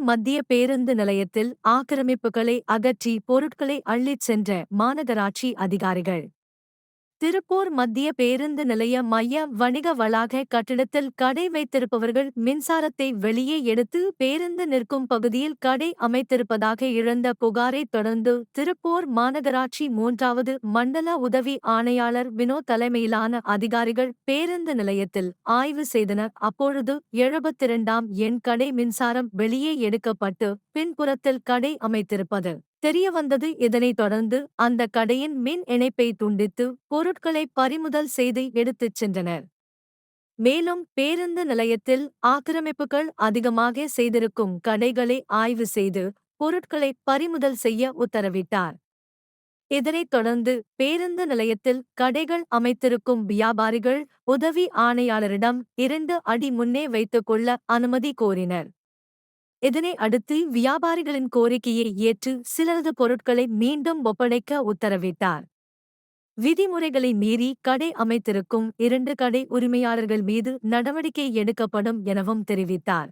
மத்திய பேருந்து நிலையத்தில் ஆக்கிரமிப்புகளை அகற்றி பொருட்களை அள்ளிச் சென்ற மாநகராட்சி அதிகாரிகள். திருப்பூர் மத்திய பேருந்து நிலைய மைய வணிக வளாக கட்டிடத்தில் கடை வைத்திருப்பவர்கள் மின்சாரத்தை வெளியே எடுத்து பேருந்து நிற்கும் பகுதியில் கடை அமைத்திருப்பதாக இழந்த புகாரை தொடர்ந்து திருப்பூர் மாநகராட்சி மூன்றாவது மண்டல உதவி ஆணையாளர் வினோத் தலைமையிலான அதிகாரிகள் பேருந்து நிலையத்தில் ஆய்வு செய்தனர். அப்பொழுது எழுபத்திரண்டாம் எண் கடை மின்சாரம் வெளியே எடுக்கப்பட்டு பின்புறத்தில் கடை அமைத்திருப்பது. தெரியவந்தது இதனைத் தொடர்ந்து அந்த கடையின் மின் இணைப்பை துண்டித்து பொருட்களை பறிமுதல் செய்து எடுத்துச் சென்றனர். மேலும் பேருந்து நிலையத்தில் ஆக்கிரமிப்புகள் அதிகமாக செய்திருக்கும் கடைகளை ஆய்வு செய்து பொருட்களை பறிமுதல் செய்ய உத்தரவிட்டார். இதனைத் தொடர்ந்து பேருந்து நிலையத்தில் கடைகள் அமைத்திருக்கும் வியாபாரிகள் உதவி ஆணையாளரிடம் இரண்டு அடி முன்னே வைத்துக் கொள்ள அனுமதி கோரினர். இதனை அடுத்து வியாபாரிகளின் கோரிக்கையை ஏற்று சிலரது பொருட்களை மீண்டும் ஒப்படைக்க உத்தரவிட்டார். விதிமுறைகளை மீறி கடை அமைத்திருக்கும் இரண்டு கடை உரிமையாளர்கள் மீது நடவடிக்கை எடுக்கப்படும் எனவும் தெரிவித்தார்.